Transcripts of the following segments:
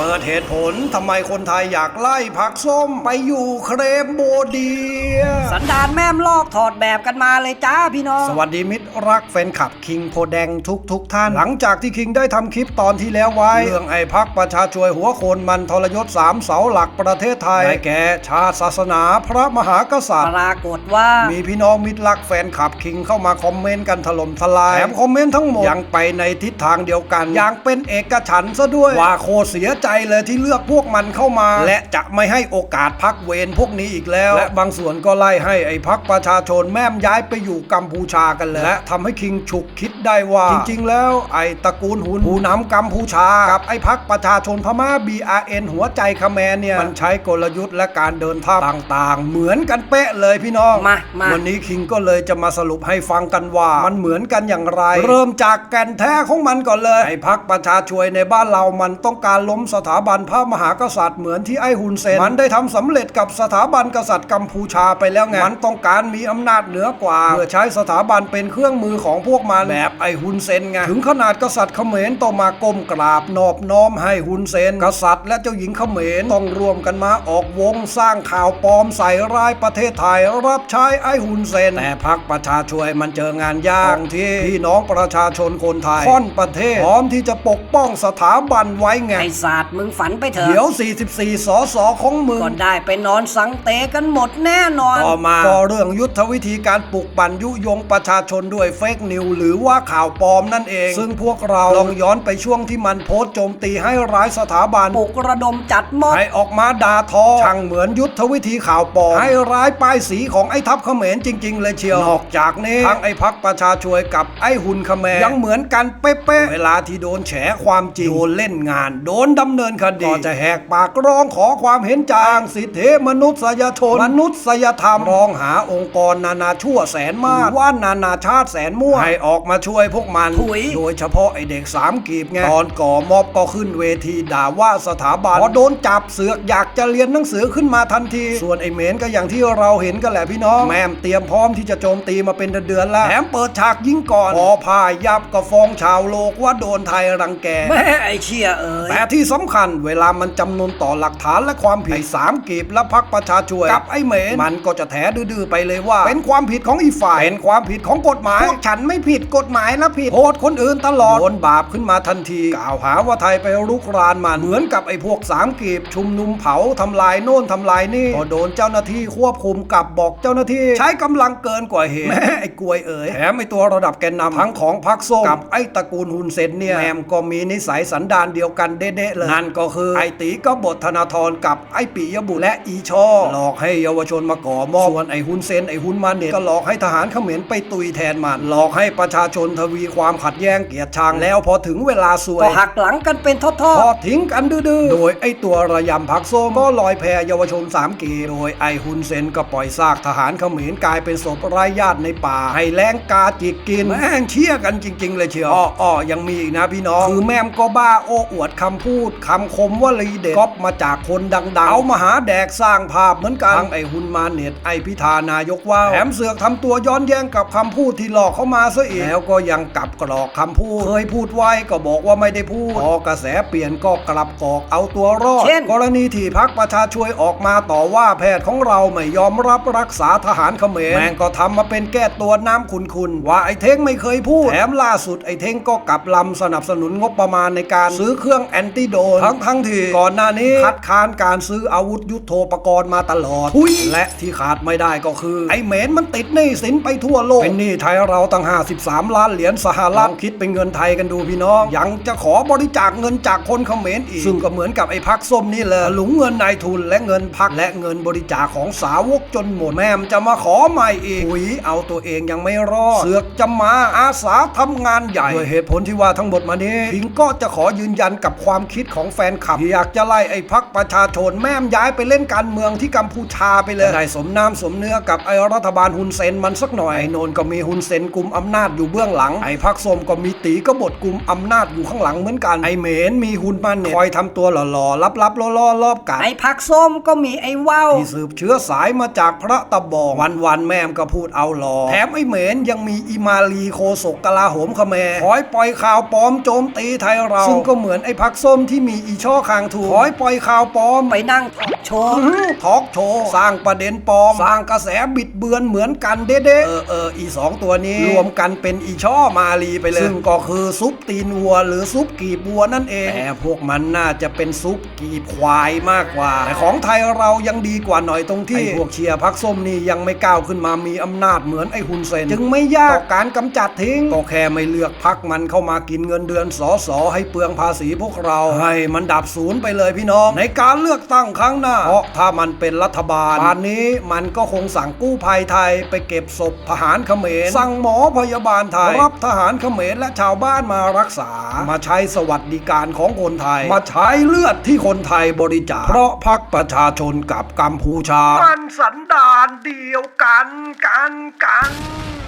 เปิดเหตุผลทำไมคนไทยอยากไล่พักส้มไปอยู่เครมโบเดีย สันดานแม่มลอกถอดแบบกันมาเลยจ้าพี่น้อง สวัสดีมิตรรักแฟนคลับคิงโพแดงทุกทุกๆท่าน หลังจากที่คิงได้ทำคลิปตอนที่แล้วไว้ เรื่องไอ้พักประชาช่วยหัวโคนมันทรยศสามเสาหลักประเทศไทยได้แก่ชาติศาสนาพระมหากษัตริย์ปรากฏว่า มีพี่น้องมิตรรักแฟนคลับคิงเข้ามาคอมเมนต์กันถล่มทลายแถมคอมเมนต์ทั้งหมดยังไปในทิศทางเดียวกันอย่างเป็นเอกฉันท์ซะด้วยว่าโคตรเสียใจเลยที่เลือกพวกมันเข้ามา และจะไม่ให้โอกาสพักเวรพวกนี้อีกแล้ว และบางส่วนก็ไล่ให้ไอ้พักประชาชนแม่มย้ายไปอยู่กัมพูชากันเลยและทำให้คิงฉุกคิดได้ว่า จริงๆ แล้วไอ้ตระกูลหุนผู้นำกัมพูชากับไอ้พักประชาชนพม่า BRN หัวใจคาแมนเนี่ยมันใช้กลยุทธ์และการเดินท่าต่าง ๆ เหมือนกันเป๊ะเลยพี่น้องมามาวันนี้คิงก็เลยจะมาสรุปให้ฟังกันว่า มันเหมือนกันอย่างไร เริ่มจากแก่นแท้ของมันก่อนเลยไอ้พักประชาช่วยในบ้านเรามันต้องการล้มสถาบันพระมหากษัตริย์เหมือนที่ไอ้ฮุนเซนมันได้ทำสำเร็จกับสถาบันกษัตริย์กัมพูชาไปแล้วไงมันต้องการมีอำนาจเหนือกว่าเพื่อใช้สถาบันเป็นเครื่องมือของพวกมันแบบไอ้ฮุนเซนไงถึงขนาดกษัตริย์เขมรต้องมาก้มกราบนอบน้อมให้ฮุนเซน กษัตริย์และเจ้าหญิงเขมรต้องรวมกันมาออกวงสร้างข่าวปลอมใส่ร้ายประเทศไทยรับใช้ไอ้ฮุนเซนแต่พักประชาช่วยมันเจองานยากที่พี่น้องประชาชนคนไทยค่อนประเทศพร้อมที่จะปกป้องสถาบันไว้ไงไอศาสตร์มึงฝันไปเถอะเดี๋ยว 44 สสของมึง ก็ได้ไปนอนสังเตกันหมดแน่นอน ต่อมาก็เรื่องยุทธวิธีการปลุกปั่นยุยงประชาชนด้วยเฟกนิวหรือว่าข่าวปลอมนั่นเอง ซึ่งพวกเราลองย้อนไปช่วงที่มันโพสต์โจมตีให้ร้ายสถาบันปลุกระดมจัดมอบให้ออกมาด่าทอช่างเหมือนยุทธวิธีข่าวปลอมให้ร้ายป้ายสีของไอ้ทัพเขมรจริง ๆ เลยเชียวนอกจากนี้ทั้งไอ้พักประชาช่วยกับไอ้หุ่นเขมรยังเหมือนกันเป๊ะๆเวลาที่โดนแฉความจริงโดนเล่นงาน โดนดำเนินคดีก็จะแหกปากร้องขอความเห็นจางสิทธิมนุษยชน มนุษยธรรมร้องหาองค์กรนานาชั่วแสนมากหรือว่านานาชาติแสนมั่วให้ออกมาช่วยพวกมันถุยโดยเฉพาะไอเด็กสามกีบไงตอนก่อมอบก็ขึ้นเวทีด่าว่าสถาบันพอโดนจับเสือกอยาก จะเรียนหนังสือขึ้นมาทันที ส่วนไอเหมนก็อย่างที่เราเห็นกันแหละพี่น้อง แม่มเตรียมพร้อมที่จะโจมตีมาเป็นเดือนๆแล้วแถมเปิดฉากยิงก่อนพอพายยับก็ฟ้องชาวโลกว่าโดนไทยรังแกแม่ไอเชียเอ๋ยแต่ที่สำคัญเวลามันจำนวนต่อหลักฐานและความผิดไอ้สามกีบและพักประชาช่วยกับไอ้เหมนมันก็จะแถดื้อๆไปเลยว่า เป็นความผิดของอีกฝ่ายเป็นความผิดของกฎหมายพวกฉันไม่ผิดกฎหมายนะผิดโทษคนอื่นตลอดโดนบาปขึ้นมาทันที กล่าวหาว่าไทยไปรุกรานมันเหมือนกับไอ้พวกสามกีบชุมนุมเผาทำลายโน่นทำลายนี่พอโดนเจ้าหน้าที่ควบคุมกลับบอกเจ้าหน้าที่ ใช้กำลังเกินกว่าเหตุแม่ไอ้กลวยเอ๋ยแถมไอ้ตัวระดับแกนนำทั้งของพรรคส้มกับไอ้ตระกูลฮุนเซนเนี่ยแมมก็มีนิสัยสันดานเดียวกันเด๊ะๆเลยนั่นก็คือไอ้ตีกบฏธนาธรกับไอ้ปิยบุตรและอีช่อหลอกให้เยาวชนมาก่อมอบส่วนไอ้ฮุนเซนไอ้ฮุนมาเน็ตก็หลอกให้ทหารเขมรไปตุยแทนมันหลอกให้ประชาชนทวีความขัดแย้งเกลียดชังแล้วพอถึงเวลาซวยก็หักหลังกันเป็นทอดทอดทิ้งกันดื้อๆโดยไอตัวระยำพักส้มก็ลอยแพเยาวชนสามกีโดยไอฮุนเซนก็ปล่อยซากทหารเขมรกลายเป็นศพไร้ญาติในป่า ให้แรงกาจิกกินแม่งเชี่ยกันจริง ๆ เลยเชียวอ้ออ้อยังมีอีกนะพี่น้อง คือแม่มก็บ้าโอ้อวดคำพูดคำคมว่าลีเด็ดก๊อปมาจากคนดังๆเอามาหาแดกสร้างภาพเหมือนกันทั้งไอฮุนมาเน็ตไอพิธานายกว่าวแถมเสือกทำตัวย้อนแย้งกับคำพูดที่หลอกเข้ามาซะอีกแล้วก็ยังกลับกรอกคำพูดเคยพูดไว้ก็บอกว่าไม่ได้พูดพอกระแสเปลี่ยนก็กลับกอกเอาตัวรอดเช่นกรณีที่พักประชาช่วยออกมาต่อว่าแพทย์ของเราไม่ยอมรับรักษาทหารเขมรแม่งก็ทำมาเป็นแก้ตัวน้ำขุนคุณๆว่าไอ้เท้งไม่เคยพูดแถมล่าสุดไอ้เท้งก็กลับลำสนับสนุนงบประมาณในการซื้อเครื่องแอนติโดนทั้งทั้งๆที่ก่อนหน้านี้คัดค้านการซื้ออาวุธยุโทโธปกรณ์มาตลอดและที่ขาดไม่ได้ก็คือ ไอ้เหมนมันติดหนี้สินไปทั่วโลกเป็นหนี้ไทยเราตั้ง 53 ล้านเหรียญสหรัฐลองคิดเป็นเงินไทยกันดูพี่น้อง ยังจะขอบริจาคเงินจากคนเขมรอีก ซึ่งก็เหมือนกับไอ้พักส้มนี่แหละหลุงเงินินนายทุนและเงินพักและเงินบริจาคของสาวกจนหมดแม่มจะมาขอใหม่อีกหุยเอาตัวเองยังไม่รอด เสือกจะมาอาสาทำงานใหญ่ด้วยเหตุผลที่ว่าทั้งหมดมานี้พิงก็จะขอยืนยันกับความคิดของแฟนคลับที่อยากจะไล่ไอ้พักประชาชนแม่มย้ายไปเล่นการเมืองที่กัมพูชาไปเลยได้สมน้ำสมเนื้อกับไอ้รัฐบาลฮุนเซนมันสักหน่อยไอ้โนนก็มีฮุนเซนกลุ่มอำนาจอยู่เบื้องหลังไอ้พักส้มก็มีตีก็บฏกลุ่มอำนาจอยู่ข้างหลังเหมือนกันไอ้เหมนมีฮุนมันเนี่ยคอยทำตัวหล่อๆลับๆล่อๆรอบกาไอ้ผักส้มก็มีไอ้ว่าวที่สืบเชื้อสายมาจากพระตะบองวันวันๆแม่มก็พูดเอาหลอแถมไอ้เหมนยังมีอิมาลีโคศกกลาโหมขแมคอยปล่อยข่าวปลอมโจมตีไทยเรา ซึ่งก็เหมือนไอ้พักส้มที่มีอีช่อคางถูกคอยปล่อยข่าวปลอมไปนั่งทอล์กโชว์ทอล์กโชว์สร้างประเด็นปลอม สร้างกระแสบิดเบือนเหมือนกันเด้ๆเออเอออีสองตัวนี้ รวมกันเป็นอีช่อมาลีไปเลยซึ่งก็คือซุปตีนวัว หรือซุปกีบวัวนั่นเองแต่พวกมันน่าจะเป็นซุปกีบควายมากกว่า แต่ของไทยเรายังดีกว่าหน่อยตรงที่ไอ้พวกเชียร์พักส้มนี่ยังไม่ก้าวขึ้นมามีอำนาจเหมือนไอ้ฮุนเซน จึงไม่ยากต่อการกำจัดทิ้ง ก็แค่ไม่เลือกพักมันเข้ามากินเงินเดือนสอสอให้เปลืองภาษีพวกเรา ให้มันดับศูนย์ไปเลยพี่น้อง ในการเลือกตั้งครั้งหน้า เพราะถ้ามันเป็นรัฐบาลป่านนี้มันก็คงสั่งกู้ภัยไทยไปเก็บศพทหารเขมร สั่งหมอพยาบาลไทย รับทหารเขมรและชาวบ้านมารักษา มาใช้สวัสดิการของคนไทย มาใช้เลือดที่คนไทยบริจาคเพราะพักประชาชนกับกัมพูชา มันสันดานเดียวกันกันกัน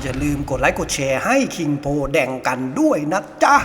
อย่าลืมกดไลค์กดแชร์ให้คิงโพแดงกันด้วยนะจ๊ะ